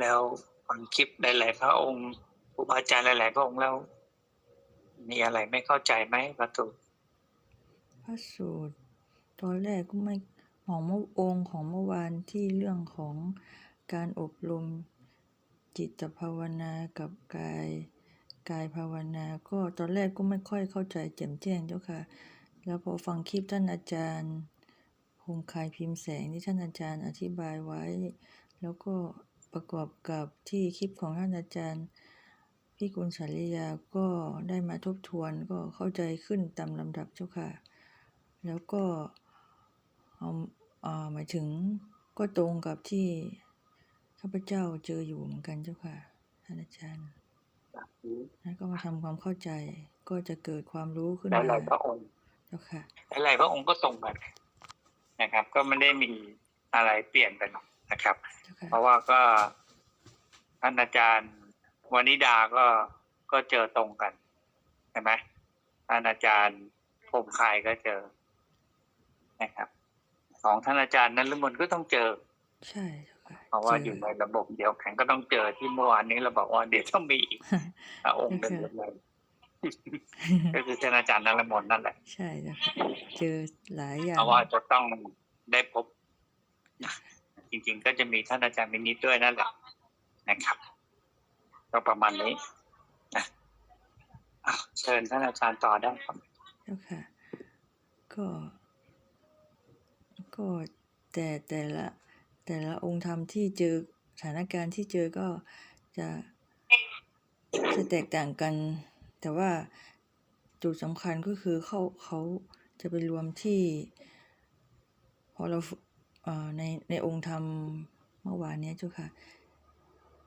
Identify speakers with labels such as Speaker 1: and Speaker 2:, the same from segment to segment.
Speaker 1: แล้วฟังคลิปหลาย ๆ พระองค์ครูบาอาจารย์หลาย ๆ พระองค์แล้ว มีอะไรไม่เข้าใจไหมประสูตู
Speaker 2: พระสูตร ตอนแรกก็ไม่ของเมื่อองค์ของเมื่อวานที่เรื่องของการอบรมจิตภาวนากับกายกายภาวนา ก็ตอนแรกก็ไม่ค่อยเข้าใจแจ่มแจ้งเจ้าค่ะ แล้วพอฟังคลิปท่านอาจารย์คงคายพิมพ์แสงที่ท่านอาจารย์อธิบายไว้ แล้วก็ ประกอบกับที่คลิปของท่านอาจารย์พี่กุลสาริยาก็ได้มาทบทวนก็เข้าใจขึ้นตามลำดับเจ้าค่ะ แล้วก็เอาอ่าหมายถึงก็ตรงกับที่ข้าพเจ้าเจออยู่เหมือนกันเจ้าค่ะท่านอาจารย์แล้วก็มาทำความเข้าใจก็จะเกิดความรู้ขึ้น
Speaker 1: ห
Speaker 2: มา
Speaker 1: ลายๆพระองค์
Speaker 2: เจ้าค่ะ
Speaker 1: หลายๆพระองค์ก็ตรงกันนะครับ ก็ไม่ได้มีอะไรเปลี่ยนไปหรอก นะครับ
Speaker 2: เจ้าค่ะ
Speaker 1: เพราะว่าก็ท่านอาจารย์วานิดาก็ก็เจอตรงกันใช่ไหมท่านอาจารย์พรหมคายก็เจอนะครับของท่านอาจารย์นั้นลมนก็ต้องเจอ
Speaker 2: ใช่เจ้าค่ะ
Speaker 1: เพราะว่า
Speaker 2: จ
Speaker 1: อยู่ในระบบเดียวกันก็ต้องเจอที่เมื่อวานนี้เราบอกว่าเดี๋ยวต้องมีอีกพระองค์หนึ่งเลยก็คือท่านอาจารย์นรมนนั่นแหละ
Speaker 2: ใช่เจ้าค่ะเจอหลายอย่าง
Speaker 1: เพราะว่าจะต้องได้พบนะ จริง ๆ ก็จะมีท่านอาจารย์มินิดด้วยนั่นแหละนะครับ ก็ประมาณนี้นะเชิญท่านอาจารย์ต่อได้ครับ
Speaker 2: ค่ะก็ก็แต่แต่ละแต่ละองค์ธรรมที่เจอสถานการณ์ที่เจอก็จะจะแตกต่างกัน แต่ว่าจุดสำคัญก็คือเขาเขาจะไปรวมที่ พอเรา ในในองค์ธรรมเมื่อวานนี้เจ้าค่ะ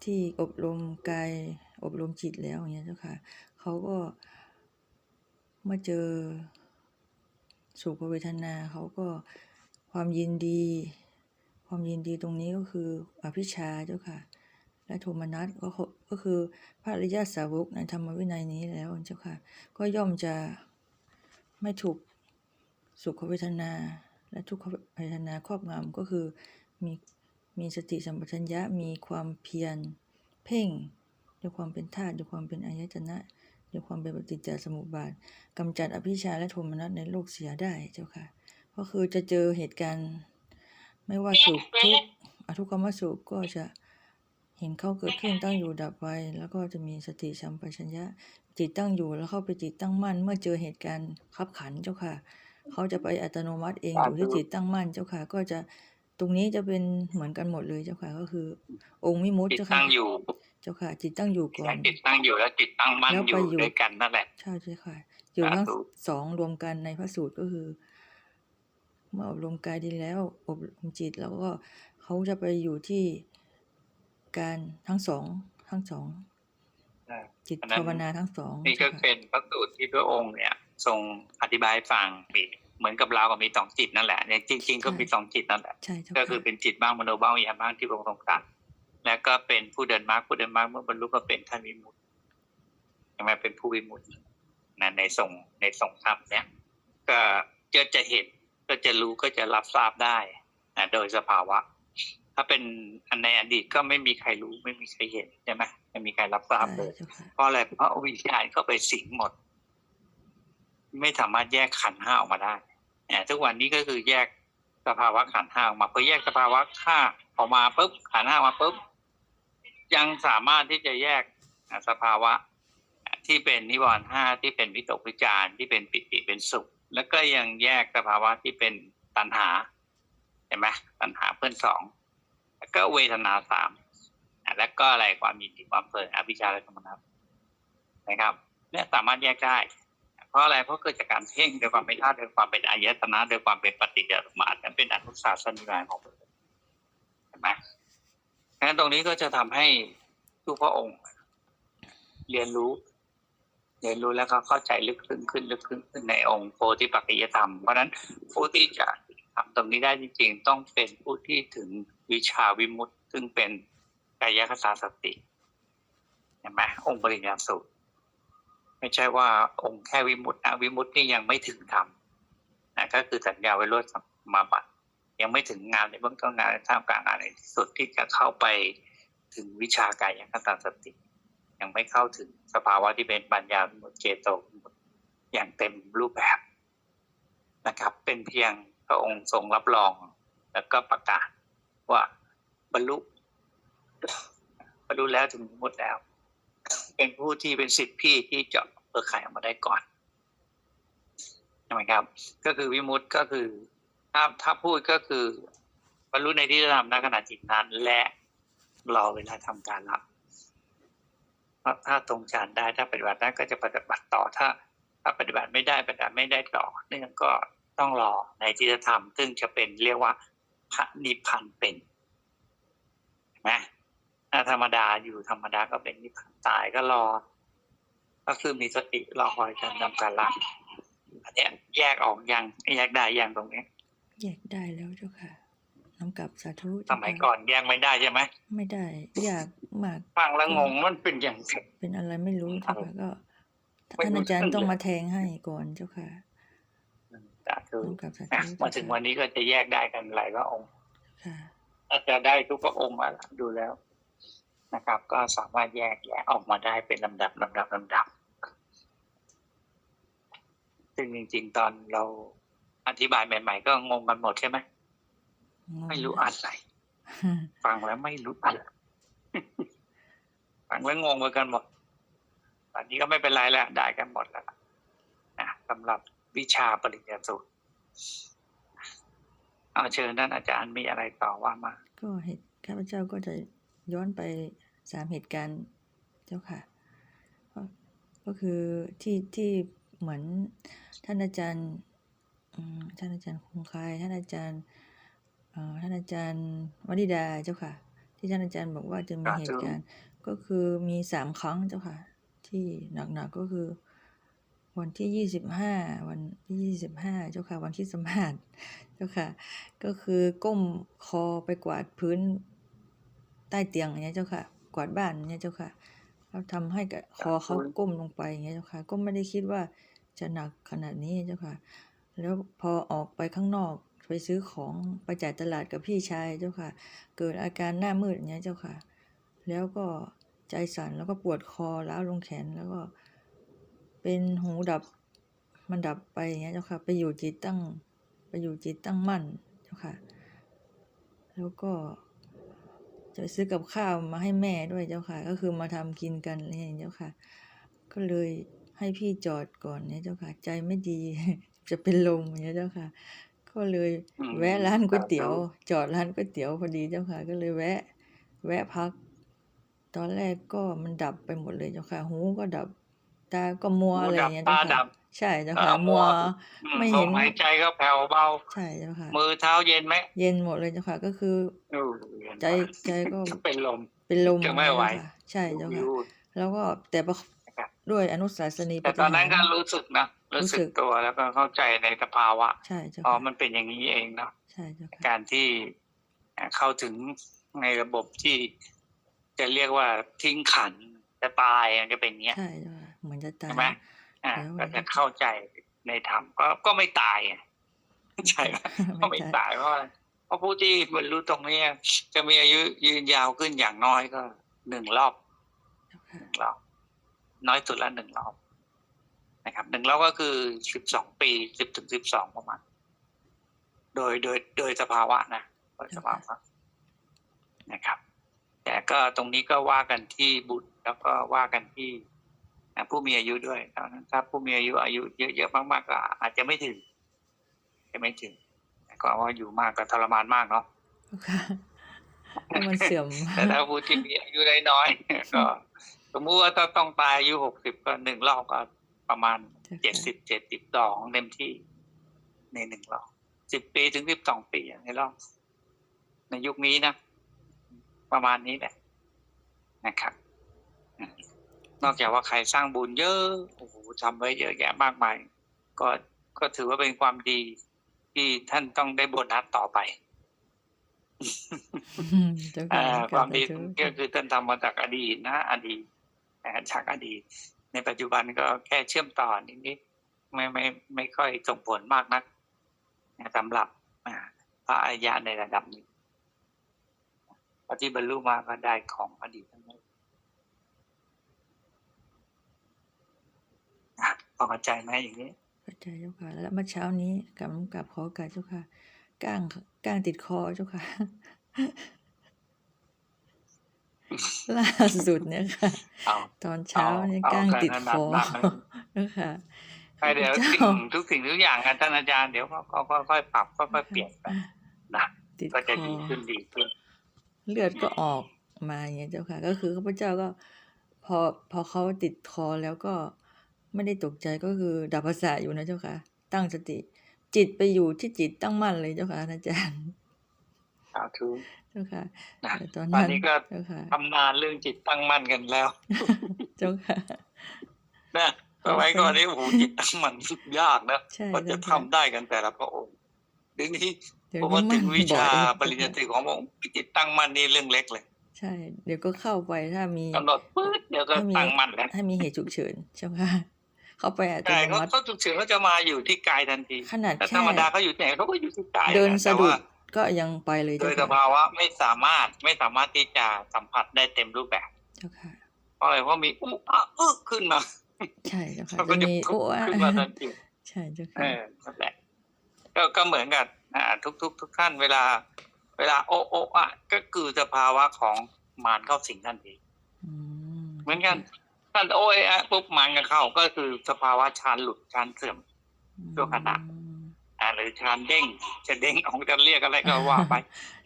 Speaker 2: ที่อบรมกายอบรมจิตแล้วอย่างเงี้ยเจ้าค่ะเขาก็มาเจอสุขเวทนาเขาก็ความยินดี ความยินดีตรงนี้ก็คืออภิชาเจ้าค่ะ และโทมนัสก็คือก็คือพระอริยสาวกในธรรมวินัยนี้แล้วเจ้าค่ะ ก็ย่อมจะไม่ถูกสุขเวทนา และทุกขเวทนาครอบงำก็คือมีมีสติสัมปชัญญะมีความเพียรเพ่งด้วยความเป็นธาตุด้วยความเป็นอายตนะด้วยความเป็นปฏิจจสมุปบาทกำจัดอภิชาและโทมนัสในโลกเสียได้เจ้าค่ะ ก็คือจะเจอเหตุการณ์ ไม่ว่าสุขทุกข์อทุกขมสุขก็จะเห็นเขาเกิดขึ้นตั้งอยู่ดับไป แล้วก็จะมีสติสัมปชัญญะจิตตั้งอยู่แล้วเข้าไปจิตตั้งมั่น เมื่อเจอเหตุการณ์ขับขันเจ้าค่ะ เขาจะไปอัตโนมัติเองอยู่ที่จิตตั้งมั่นเจ้าค่ะ ก็จะตรงนี้จะเป็นเหมือนกันหมดเลยเจ้าค่ะก็คือ องค์มิมุต
Speaker 1: จิต
Speaker 2: เจ้าค่ะ
Speaker 1: ตั้งอยู่
Speaker 2: เจ้าค่ะ จิตตั้งอยู่ก่อน
Speaker 1: จิตตั้งอยู่แล้วจิตตั้งมั่น
Speaker 2: แล้ว
Speaker 1: อ
Speaker 2: ไป
Speaker 1: ยู่
Speaker 2: อยู่
Speaker 1: ด้วยกันนั่นแหละ
Speaker 2: ใช่ใช่ค่ะอยู่ทั้ง
Speaker 1: สาธุ
Speaker 2: สองรวมกันในพระสูตรก็คือเมื่ออบรมกายดีแล้ว อบรมจิตแล้วก็เขาจะไปอยู่ที่การทั้งสองทั้งสอง จิต
Speaker 1: อันนั้น
Speaker 2: ภาวนาทั้งสอง
Speaker 1: นี่ก็
Speaker 2: เจ้าค่ะ
Speaker 1: เป็นพระสูตรที่พระองค์เนี่ย ทรงอธิบายให้ฟังมีเหมือนกับเราก็มีสองจิตนั่นแหละเนี่ยจริง ๆ ก็มีสองจิตนั่นแหละ
Speaker 2: ใช่เจ้า
Speaker 1: ก็
Speaker 2: ค่ะ
Speaker 1: คือเป็นจิตบ้างมโนบ้างวิญญาณบ้างที่พระองค์ทรงตรัสและก็เป็นผู้เดินมรรคผู้เดินมรรคเมื่อบรรลุก็เป็นท่านวิมุตติใช่ไหมเป็นผู้วิมุตตินะในทรงในทรงธรรมเนี่ย ก็จะจะเห็นก็จะรู้ก็จะรับทราบได้นะโดยสภาวะ ถ้าเป็นอันในอดีตก็ไม่มีใครรู้ไม่มีใครเห็นใช่ไหมไม่มีใครรับทราบ
Speaker 2: ใช่
Speaker 1: เลย
Speaker 2: เจ้าค่ะ
Speaker 1: เพราะอะไรเพราะวิญญาณเข้าไปสิงหมด ไม่สามารถแยกขันธ์ห้าออกมาได้เนี่ยทุกวันนี้ก็คือแยกสภาวะขันธ์ห้าออกมาพอแยกสภาวะห้าออกมาปุ๊บขันธ์ห้าออกมาปุ๊บยังสามารถที่จะแยกสภาวะที่เป็นนิวรณ์ห้าที่เป็นวิตกวิจารณ์ที่เป็นปิติเป็นสุข แล้วก็ยังแยกสภาวะที่เป็นตัณหาเห็นไหมตัณหาเพื่อนสองแล้วก็เวทนาสามแล้วก็อะไรความยินดีความเพลินอภิชาและธรรมนัสนะครับ เนี่ยสามารถแยกได้ เพราะอะไรเพราะเกิดจากการเพ่งโดยความเป็นธาตุโดยความเป็นอายตนะโดยความเป็นปฏิจจสมุปบาทนั้นเป็นอนุสาสนิวานของพระองค์เห็นไหมงั้นตรงนี้ก็จะทำให้ทุกพระองค์ เรียนรู้ เรียนรู้แล้วก็เข้าใจลึกซึ้งขึ้นลึกซึ้งขึ้นในองค์โพธิปัจจยธรรม เพราะนั้นผู้ที่จะทำตรงนี้ได้จริง ๆ ต้องเป็นผู้ที่ถึงวิชาวิมุตติซึ่งเป็นกายคตาสติเห็นไหมองค์ปริญญาสุ ไม่ใช่ว่าองค์แค่วิมุตตินะวิมุตตินี่ยังไม่ถึงธรรมนะก็คือสัญญาไว้ลดสมาบัติยังไม่ถึงงานในเบื้องต้นงานในท่ามกลางงานในที่สุดที่จะเข้าไปถึงวิชากายคตาสติ ยังไม่เข้าถึงสภาวะที่เป็นปัญญาวิมุตติเจโตวิมุตติอย่างเต็มรูปแบบนะครับ เป็นเพียงพระองค์ทรงรับรอง แล้วก็ประกาศว่าบรรลุบรรลุแล้วถึงมุตแล้ว เป็นผู้ที่เป็นสิทธิพี่ที่จะเปิดไขออกมาได้ก่อนใช่ไหมครับ ก็คือวิมุตติก็คือ ถ้าถ้าพูดก็คือบรรลุในที่จะทำณขณะจิตนั้น และรอเวลาทำการละเพราะถ้าตรงฌานได้ถ้าปฏิบัติได้ก็จะปฏิบัติต่อถ้า ถ้าปฏิบัติไม่ได้ปฏิบัติไม่ได้ต่อเนื่องก็ต้องรอในที่จะทำซึ่งจะเป็นเรียกว่าพระนิพพานเป็นเห็นไหม ถ้าธรรมดาอยู่ธรรมดาก็เป็นนิพพานตายก็รอ ก็คือมีสติรอคอยการทำการละอันเนี้ยแยกออกยังแยกได้ยังตรงนี้
Speaker 2: แยกได้แล้วเจ้าค่ะน้ำกลับสาธุ
Speaker 1: ส
Speaker 2: เจ้า
Speaker 1: มัย
Speaker 2: ค่ะ
Speaker 1: ก่อนแยกไม่ได้ใช่ไหม
Speaker 2: ไม่ได้ยากมาก
Speaker 1: ฟังแล้วงงมันเป็นอย่างไร
Speaker 2: เป็นอะไรไม่รู้เจ้าค่ะก็
Speaker 1: ไม่
Speaker 2: ท่าน
Speaker 1: รู้
Speaker 2: อาจารย์
Speaker 1: เรื่อง
Speaker 2: ต้อง
Speaker 1: เลย
Speaker 2: มาแทงให้ก่อนเจ้าค่ะ
Speaker 1: สาธุ
Speaker 2: น้ำกลับสาธุ
Speaker 1: อะ
Speaker 2: เจ้
Speaker 1: มาถึงวันนี้ก็จะแยกได้กันหลายพระองค์
Speaker 2: ค่ะ
Speaker 1: ถ้าจะได้ทุกพระองค์มาดูแล้ว นะครับ ก็สามารถแยกแยะออกมาได้เป็นลำดับลำดับลำดับ ซึ่งจริง ๆ ตอนเราอธิบายใหม่ ๆ ก็งงกันหมดใช่ไหมไม่รู้อะไรฟังแล้วไม่รู้อะไรฟังแล้วงงไปกันหมดตอนนี้ก็ไม่เป็นไรแล้วได้กันหมดแล้วนะสำหรับวิชาปริญญาสูตรเอาเชิญท่านอาจารย์มีอะไรต่อว่ามา
Speaker 2: ก็เหตุข้าพเจ้าก็จะย้อนไป สามเหตุการณ์เจ้าค่ะก็ก็คือที่ที่เหมือนท่านอาจารย์อืมท่านอาจารย์คงคายท่านอาจารย์เอ่อท่านอาจารย์วนิดาเจ้าค่ะ ที่ท่านอาจารย์บอกว่าจะมี
Speaker 1: สาธุ
Speaker 2: เหตุการณ์ก็คือมีสามครั้งเจ้าค่ะ ที่หนักๆก็คือวันที่ยี่สิบห้าวันที่ยี่สิบห้าเจ้าค่ะ วันคริดสต์มาสเจ้าค่ะ ก็คือก้มคอไปกวาดพื้นใต้เตียงอย่างเงี้ยเจ้าค่ะ กวาดบ้านอย่างเงี้ยเจ้าค่ะแล้วทำให้กับคอเขาก้มลงไปอย่างเงี้ยเจ้าค่ะ ก็ไม่ได้คิดว่าจะหนักขนาดนี้เจ้าค่ะ แล้วพอออกไปข้างนอกไปซื้อของไปจ่ายตลาดกับพี่ชายเจ้าค่ะ เกิดอาการหน้ามืดอย่างเงี้ยเจ้าค่ะ แล้วก็ใจสั่นแล้วก็ปวดคอล้าวลงแขนแล้วก็ เป็นหูดับมันดับไปอย่างเงี้ยเจ้าค่ะ ไปอยู่จิตตั้ง ไปอยู่จิตตั้งมั่นเจ้าค่ะ แล้วก็ จะไปซื้อกับข้าวมาให้แม่ด้วยเจ้าค่ะ ก็คือมาทำกินกันอะไรอย่างเงี้ยเจ้าค่ะ ก็เลยให้พี่จอดก่อนเนี่ยเจ้าค่ะ ใจไม่ดีจะเป็นลมอย่างเงี้ยเจ้าค่ะ ก็เลย
Speaker 1: อืม
Speaker 2: แวะร้านก๋วยเตี๋ยว
Speaker 1: สาธุ
Speaker 2: จอดร้านก๋วยเตี๋ยวพอดีเจ้าค่ะ ก็เลยแวะ แวะพัก ตอนแรกก็มันดับไปหมดเลยเจ้าค่ะ หูก็ดับ ตาก็มัว
Speaker 1: หู
Speaker 2: อะไรอ
Speaker 1: ดับ
Speaker 2: ย่างเงี้ย
Speaker 1: ตา
Speaker 2: เจ้า
Speaker 1: ดั
Speaker 2: ค่ะ
Speaker 1: บ
Speaker 2: ใช่เจ้า
Speaker 1: เอ่
Speaker 2: ค่ะ
Speaker 1: อมั
Speaker 2: มั
Speaker 1: ว
Speaker 2: ว
Speaker 1: อืม
Speaker 2: ไม่
Speaker 1: ล
Speaker 2: เห็น
Speaker 1: มหายใจก็แผ่วเบา
Speaker 2: ใช่เจ้าค่ะ
Speaker 1: มือเท้าเย็นไหม
Speaker 2: เย็นหมดเลยเจ้าค่ะ ก็คือ
Speaker 1: อู้เย็น
Speaker 2: ใจใจก็
Speaker 1: จะเป็นลม
Speaker 2: เป็นลม
Speaker 1: จะไม่ไหว
Speaker 2: เจ้าค่ะใช่เจ้า
Speaker 1: วิ
Speaker 2: ค่ะ
Speaker 1: ว
Speaker 2: แล้วก็แต่ประ
Speaker 1: นะครับ
Speaker 2: ด้วยอนุสาสนี
Speaker 1: แต่
Speaker 2: ป
Speaker 1: ตอนนั้นก็
Speaker 2: ฏิหาร
Speaker 1: รู้สึกนะรู้
Speaker 2: รู้สึ
Speaker 1: สึก
Speaker 2: ก
Speaker 1: ตัวแล้วก็เข้าใจในสภาวะ
Speaker 2: ใช่เจ้า
Speaker 1: อ๋อ
Speaker 2: ค่ะ
Speaker 1: มันเป็นอย่างนี้เองเนาะ
Speaker 2: ใช่เจ้าค่ะ
Speaker 1: การที่เข้าถึงในระบบที่จะเรียกว่าทิ้งขันจะตายมันจะเป็นอย่างเงี้ย
Speaker 2: ใช่เจ้าค่ะเหมือนจะตาย
Speaker 1: ใช่ไหม อ่า
Speaker 2: แล้ว
Speaker 1: ก็จะเข้าใจในธรรมก็ก็ไม่ตายอะใช่ไหมก็ไม่
Speaker 2: ไม่ตาย
Speaker 1: ตายเพราะอะไรเพราะผู้ที่บรรลุตรงนี้จะมีอายุยืนยาวขึ้นอย่างน้อยก็หนึ่งรอบ
Speaker 2: เจ้าค่ะ
Speaker 1: หนึ่งรอบ น้อยสุดละหนึ่งรอบนะครับหนึ่งรอบก็คือสิบสองปีสิบถึงสิบสองประมาณโดยโดยโดยสภาวะนะโดยสภาวะนะครับ แต่ก็ตรงนี้ก็ว่ากันที่บุตรแล้วก็ว่ากันที่อ่า ผู้มีอายุด้วยเพราะฉะนั้นถ้าผู้มีอายุอายุเยอะๆมากๆก็อาจจะไม่ถึงจะไม่ถึงแต่ก็ว่าอยู่มากก็ทรมานมากเนาะ
Speaker 2: เจ้าค่ะแล้วมันเสื่อม
Speaker 1: แต่ถ้าผู้ที่มีอายุน้อยๆก็สมมุติว่าถ้าต้องตายอายุหกสิบก็หนึ่งรอบก็ประมาณ
Speaker 2: เจ้า
Speaker 1: เจ็ด
Speaker 2: ค่ะ
Speaker 1: สิบเจ็ดสิบสองเต็มที่ในหนึ่งรอบสิบปีถึงสิบสองปีในรอบในยุคนี้นะ ประมาณนี้แหละนะครับอืม นอกจากว่าใครสร้างบุญเยอะโอ้โหทำไว้เยอะแยะมากมายก็ก็ถือว่าเป็นความดีที่ท่านต้องได้โบนัสต่อไป
Speaker 2: เจ้า
Speaker 1: อ่า
Speaker 2: ค่ะ
Speaker 1: ความดี
Speaker 2: สธุ
Speaker 1: ก็คือท่านทำมาจากอดีตนะ อดีตอ่าจากอดีต ในปัจจุบันก็แค่เชื่อมต่อนิดๆไม่ไม่ไม่ค่อยส่งผลมากนักนะสำหรับอ่าพระอริยะในระดับนี้พอที่บรรลุมาก็ได้ของอดีตทั้งนั้น อะพอเข้าใจไหมอย่างนี้
Speaker 2: เข้าใจเจ้าค่ะ แล้วเมื่อเช้านี้กลับกลับขอโอกาสเจ้าค่ะก้างก้างติดคอเจ้าค่ะ ล่าสุดเนี่ยค่ะ
Speaker 1: เอา
Speaker 2: ตอนเช้าเนี่ย
Speaker 1: เอา
Speaker 2: ก้างติดคอ
Speaker 1: เอาเอา
Speaker 2: เจ้าค่ะ
Speaker 1: ใช่เดี๋ยว
Speaker 2: เจ้า
Speaker 1: สิ่งทุกสิ่งทุกอย่างกันท่านอาจารย์เดี๋ยวก็ก็ก็ค่อยปรับก็ค่อยเปลี่ยนไปนะ
Speaker 2: ติด
Speaker 1: ก็
Speaker 2: ค
Speaker 1: จะ
Speaker 2: อ
Speaker 1: ดีขึ้นดีขึ้น
Speaker 2: เลือดก็ออกมาอย่างเงี้ยเจ้าค่ะ ก็คือข้าพเจ้าก็ พอพอเขาติดคอแล้วก็ ไม่ได้ตกใจก็คือดับภาษาอยู่นะเจ้าค่ะ ตั้งสติ จิตไปอยู่ที่จิตตั้งมั่นเลยเจ้าค่ะอาจารย์
Speaker 1: สาธุ
Speaker 2: เจ้าค่ะ
Speaker 1: นะ
Speaker 2: แต่ตอน
Speaker 1: ตอน
Speaker 2: นั้น
Speaker 1: นี้ก็
Speaker 2: เจ้าค่ะ
Speaker 1: ทำนานเรื่องจิตตั้งมั่นกันแล้ว
Speaker 2: เจ้าค่ะ
Speaker 1: นะสมัยก่อนนี้โอ้โหจิตตั้งมั่นยากนะ
Speaker 2: ใช่
Speaker 1: ว่าจะ
Speaker 2: เจ้า
Speaker 1: ทำ
Speaker 2: ค่ะ
Speaker 1: ได้กันแต่ละพระองค์เดี๋ยวนี้
Speaker 2: เดี๋ยว
Speaker 1: ผม
Speaker 2: นี้
Speaker 1: ว่าถึ
Speaker 2: มั่น
Speaker 1: งวิชา
Speaker 2: บ่อย
Speaker 1: ปริญญาตรีของพระองค์จิตตั้งมั่นนี่เรื่องเล็กเลย
Speaker 2: ใช่ เดี๋ยวก็เข้าไปถ้ามี
Speaker 1: กำหนดปื๊ดเดี๋ยวก็
Speaker 2: ถ้ามี
Speaker 1: ตั้งมั่นแล้ว
Speaker 2: ถ้ามีเหตุฉุกเฉินเจ้าค่ะ เข้าไปอัต
Speaker 1: ใช่
Speaker 2: โน
Speaker 1: เขา
Speaker 2: มัติ
Speaker 1: เขาฉุกเฉินเขาจะมาอยู่ที่กายทันที
Speaker 2: ขนาด
Speaker 1: แต่ธ
Speaker 2: แค่
Speaker 1: รรมดาเขาอยู่ที่ไหนเขาก็อยู่ที่กาย
Speaker 2: เดิน
Speaker 1: แต่
Speaker 2: สะดุด
Speaker 1: ว่า
Speaker 2: ก็ยังไปเลย
Speaker 1: โด
Speaker 2: เจ้าย
Speaker 1: ส
Speaker 2: ค่ะ
Speaker 1: ภาวะไม่สามารถไม่สามารถที่จะสัมผัสได้เต็มรูปแบบ
Speaker 2: เจ้าค่ะ
Speaker 1: เพราะอะไรเพราะมีอุ๊อะอึกขึ้นมา
Speaker 2: ใช่เจ้าค่ะ
Speaker 1: เขาก็
Speaker 2: จะ
Speaker 1: จะ
Speaker 2: มี
Speaker 1: ปุ๊
Speaker 2: โอ้
Speaker 1: บ
Speaker 2: อะ
Speaker 1: ขึ้นมาทันที
Speaker 2: ใช่เจ้า
Speaker 1: เอ
Speaker 2: ค่ะ
Speaker 1: อนั่นแหละก็ก็เหมือนกับอ่าทุกทุกทุกท่านเวลา เวลาโอะโอะอะก็คือสภาวะของมารเข้าสิงทันที
Speaker 2: ม
Speaker 1: เหมือนกัน ท่านโอะเอะอะปุ๊บมารก็เข้าก็คือสภาวะฌานหลุดฌานเสื่อมชั่วขณะ
Speaker 2: อืม
Speaker 1: อ่าหรือฌานเด้งจะเด้งออกจะเรียกอะไรก็ว่าไป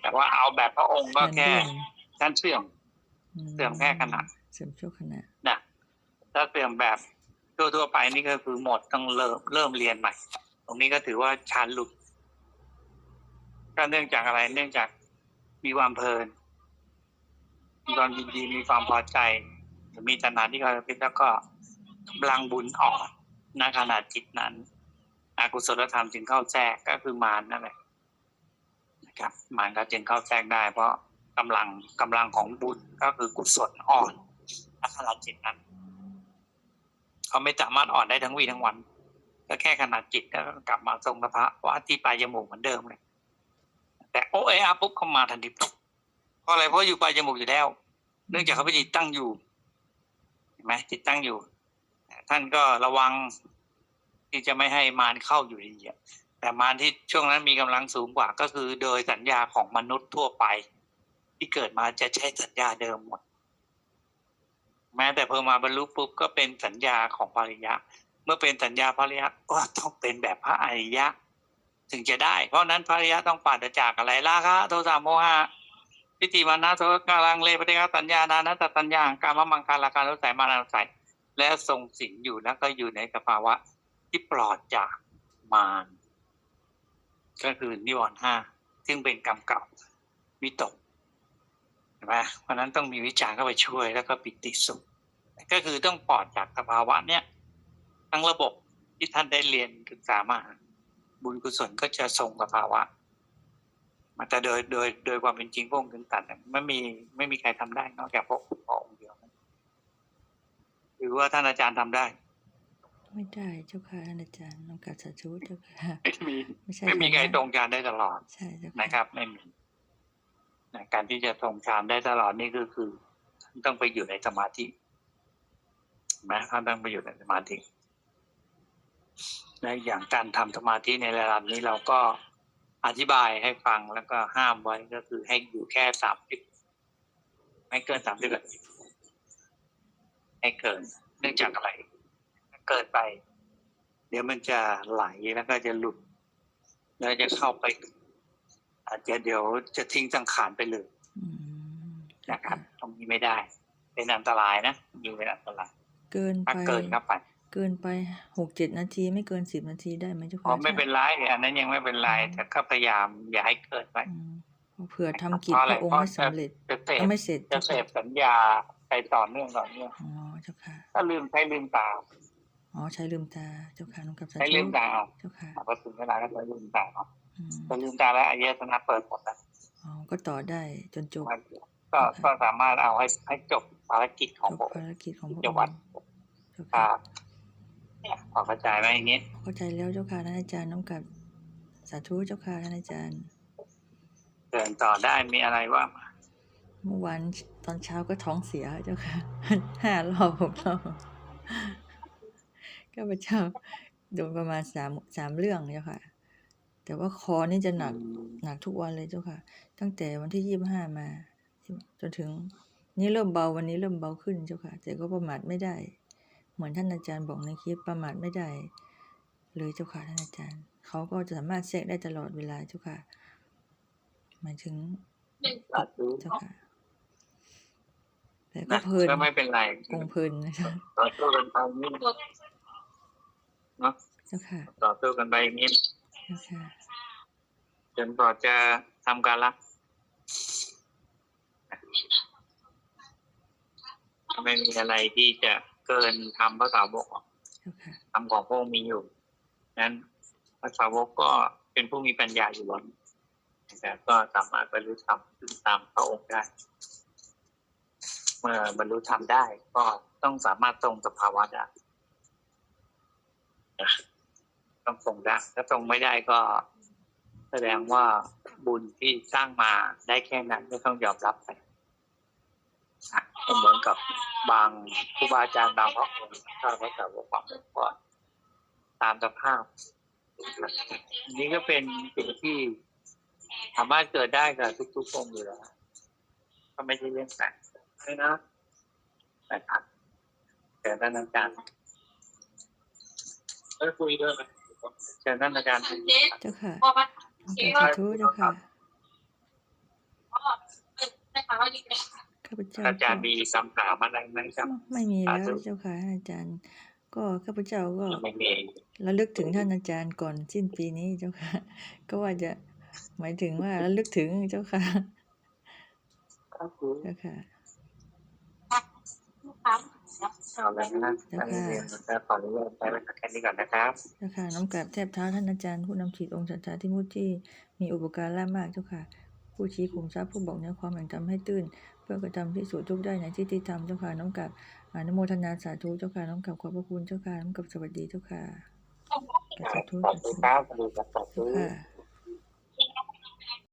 Speaker 1: แต่ว่าเอาแบบพระองค์ก็แค่
Speaker 2: การเดิน
Speaker 1: ฌานเสื่อมเสื่อมแค่ขณะ
Speaker 2: เสื่อมชั่วขณะ
Speaker 1: นะถ้าเสื่อมแบบทั่วๆไปนี่ก็คือหมดต้องเริ่มเริ่มเรียนใหม่ ตรงนี้ก็ถือว่าฌานหลุดก็เนื่องจากอะไรเนื่องจากมีความเพลินมีความยินดีมีความพอใจหรือ มีตัณหาที่เขาพิแล้วก็กำลังบุญอ่อนณขณะจิตนั้นอกุศลธรรมจึงเข้าแทรกก็คือมารนั่นแหละนะครับมารก็จึงเข้าแทรกได้ เพราะกำลังกำลังของบุญก็คือกุศลอ่อนณขณะจิตนั้นเขาไม่สามารถอ่อนได้ทั้งวีทั้งวัน ก็แค่ขนาดจิตก็กลับมาทรงสภาวะที่ปลายจมูกเหมือนเดิมเลย แต่โอเออาปุ๊บเข้ามาทันทีเพราะอะไรเพราะอยู่ปลายจมูกอยู่แล้ว เนื่องจากเขาไปจิตตั้งอยู่ ไหมจิตตั้งอยู่ ท่านก็ระวังที่จะไม่ให้มารเข้าอยู่ดีแต่มารที่ช่วงนั้นมีกำลังสูงกว่าก็คือโดยสัญญาของมนุษย์ทั่วไป ที่เกิดมาจะใช้สัญญาเดิมหมด แม้แต่พอมาบรรลุปุ๊บก็เป็นสัญญาของภริยะ เมื่อเป็นสัญญาภริยะก็ต้องเป็นแบบพระอริยะ ถึงจะได้ เพราะนั้นภริยะต้องปราศจากอะไรราคะโทสะโมหะ พิติมานะโทกาลังเลปฏิฆาสัญญานานัตตัญญาการมมังคาราการุสัยมานาสัยและทรงสิงอยู่แล้วก็อยู่ในสภาวะที่ปลอดจากมารก็คือนิวรณ์ห้าซึ่งเป็นกรรมเก่าวิตกเห็นไหมเพราะนั้นต้องมีวิจารเข้าไปช่วยแล้วก็ปิติสุข ก็คือต้องปลอดจากสภาวะเนี้ยทั้งระบบที่ท่านได้เรียนศึกษามา บุญกุศลก็จะทรงสภาวะ แต่โดยโดยโดยความเป็นจริงพระองค์ถึงตัดเนี่ยไม่มีไม่มีใครทำได้นอกจากพระองค์พระองค์เดียวนะหรือว่าท่านอาจารย์ทำได้
Speaker 2: ไม่ได้เจ้าค่ะท่านอาจารย์น้องกัดสาธุเจ้าค่ะ
Speaker 1: ไม่มี
Speaker 2: ไม่ใช่
Speaker 1: ไม่มีใคร
Speaker 2: คณะ
Speaker 1: ตรงฌานได้ตลอด
Speaker 2: ใช่เจ้าค่ะ
Speaker 1: นะครับ ไม่มีนะการที่จะทรงฌานได้ตลอดนี่ก็คือต้องไปอยู่ในสมาธิเห็นไหมท่านต้องไปอยู่ในสมาธิและอย่างการทำสมาธิในระดับนี้เราก็ อธิบายให้ฟังแล้วก็ห้ามไว้ก็คือให้อยู่แค่สามสิบไม่เกินสามสิบนาทีให้เกิน เนื่องจากอะไรถ้าเกินไป เดี๋ยวมันจะไหลแล้วก็จะหลุด แล้วจะเข้าไป อาจจะเดี๋ยวจะทิ้งสังขารไปเลย
Speaker 2: อืม
Speaker 1: นะครับ ตรงนี้ไม่ได้ เป็นอันตรายนะมีเป็นอันตราย
Speaker 2: เกิน
Speaker 1: ถ้า
Speaker 2: ไป
Speaker 1: เกินเข้าไป
Speaker 2: เกินไปหกเจ็ดนาทีไม่เกินสิบนาทีได้ไหมเจ้า
Speaker 1: อ๋อ
Speaker 2: ค่ะ
Speaker 1: ไม่เป็นไรอันนั้นยังไม่เป็นไรแต่ก็พยายามอย่าให้เกินไป
Speaker 2: อืมเผื่อทำกิจ
Speaker 1: เพราะอะไร
Speaker 2: พระองค์
Speaker 1: เพราะ
Speaker 2: ไม่สำเร็จ
Speaker 1: จะเสพ
Speaker 2: ก็ไม่เสร็จ
Speaker 1: จะ
Speaker 2: เจ้า
Speaker 1: เส
Speaker 2: ค่ะ
Speaker 1: พสัญญาไปต่อเนื่องต่อเนื่อง
Speaker 2: อ๋อเจ้าค่ะ
Speaker 1: ถ้าลืมใช้ลืมตา
Speaker 2: อ๋อใช้ลืมตาเจ้าค่ะน้องกับสา
Speaker 1: ใช้
Speaker 2: ธุ
Speaker 1: ลืมตาเอา
Speaker 2: เจ้าค่ะ
Speaker 1: พอถึงเวลาก็ใช้ลืมตาเอา
Speaker 2: อืม
Speaker 1: พอลืมตาแล้วอายตนะเปิดหมดแล้ว
Speaker 2: อ๋อก็ต่อได้จนจบ
Speaker 1: มันก็ก็สามารถเอาให้ให้จบภารกิจของ
Speaker 2: จบ
Speaker 1: ผม
Speaker 2: ภารกิจของพระ
Speaker 1: จะ
Speaker 2: อง
Speaker 1: วัด
Speaker 2: ค์เจ้า
Speaker 1: ครั
Speaker 2: ค่ะ
Speaker 1: บเนี่ย พอเข้าใจไหมอย่างนี้
Speaker 2: เข้าใจแล้วเจ้าค่ะท่านอาจารย์น้องกับสาธุเจ้าค่ะท่านอาจารย์
Speaker 1: เดินต่อได้มีอะไรว่ามา
Speaker 2: เมื่อวานตอนเช้าก็ท้องเสียเจ้าค่ะห้ารอบหกรอบข้าพเจ้าโดนประมาณสามสามเรื่องเจ้าค่ะ แต่ว่าคอนี่จะหนักหนักทุกวันเลยเจ้าค่ะ ตั้งแต่วันที่ยี่บห้ามา จนถึงนี่เริ่มเบาวันนี้เริ่มเบาขึ้นเจ้าค่ะ แต่ก็ประมาทไม่ได้ เหมือนท่านอาจารย์บอกในคลิปประมาทไม่ได้เลยเจ้าค่ะท่านอาจารย์ เขาก็จะสามารถแทรกได้ตลอดเวลาเจ้าค่ะหมายถึง
Speaker 1: สาธุ
Speaker 2: เจ้าค่ะแต่ก็
Speaker 1: นะ
Speaker 2: เพลิน
Speaker 1: ก็ไม่เป็นไร
Speaker 2: คงเพลินนะครับ
Speaker 1: ต่อสู้กันไปนี่เนาะ
Speaker 2: เจ้าค่ะ
Speaker 1: ต่อสู้กันไปอย่างนี้
Speaker 2: เจ้าค่ะ
Speaker 1: จนกว่าจะทำการละไม่มีอะไรที่จะ เกินทำภาษาวกหรอก
Speaker 2: เจ้าค่ะ
Speaker 1: ทำของพระองค์มีอยู่นั้นภาษาวกก็เป็นผู้มีปัญญาอยู่ล้นแต่ก็สามารถบรรลุธรรมตามพระองค์ได้ เมื่อบรรลุธรรมได้ ก็ต้องสามารถทรงสภาวะได้นะต้องทรงได้ถ้าทรงไม่ได้ก็แสดงว่าบุญที่สร้างมาได้แค่นั้นไม่ต้องยอมรับไปอะก็ เหมือนกับบางครูบาอาจารย์บางพระองค์ถ้าพระสาวกบางองค์ก็ตามสภาพอันนี้ก็เป็นสิ่งที่สามารถเกิดได้กับทุกๆองค์อยู่แล้วก็ไม่ใช่เรื่องแปลกเลยนะนะครับแต่ท่านอาจารย์เออคุยด้วยไหมเชิญท่านอาจารย์
Speaker 2: เจ้าค่ะ
Speaker 3: พอมา
Speaker 2: น้อมกราบสาธุเจ้าค่ะ
Speaker 3: ก็ได้ค่ะว่าดีเลยค่ะ
Speaker 2: ข้าพเจ้า
Speaker 1: อาจารย์
Speaker 2: ก็
Speaker 1: มีคำถามอะไรไหมครับ
Speaker 2: ไม่มีแล้ว
Speaker 1: สาธุ
Speaker 2: เจ้าค่ะท่านอาจารย์ ก็ข้าพเจ้าก็
Speaker 1: ไม่มี
Speaker 2: ระลึกถึงท่านอาจารย์ก่อนสิ้นปีนี้เจ้าค่ะ ก็ว่าจะหมายถึงว่าระลึกถึงเจ้าค่ะ
Speaker 1: ก็คือ
Speaker 2: เจ้าค่ะ
Speaker 3: ครับ
Speaker 1: เอาแล้วนะอันนี้เรียนจะขออนุญาตไปแค่นี้ก่อนนะครับ
Speaker 2: เจ้าค่ะ น้อมกราบแทบเท้าท่านอาจารย์ผู้นำจิตองค์สัทธาที่มุที่มีอุปการะมากเจ้าค่ะ ผู้ชี้ขุมทรัพย์ผู้บอกเนื้อความแห่งธรรมให้ตื้น เพื่อกระทำที่สุดทุกข์ได้ในที่ที่ทำเจ้าค่ะน้อมกราบอนุโมทนาสาธุเจ้าค่ะน้อมกราบขอบพระคุณเจ้าค่ะน้อมกราบสวัสดีเจ้าค่ะกราบสาธุ
Speaker 1: ขอบคุณครับสวัสดีครับสาธุ
Speaker 2: เจ้าค่ะ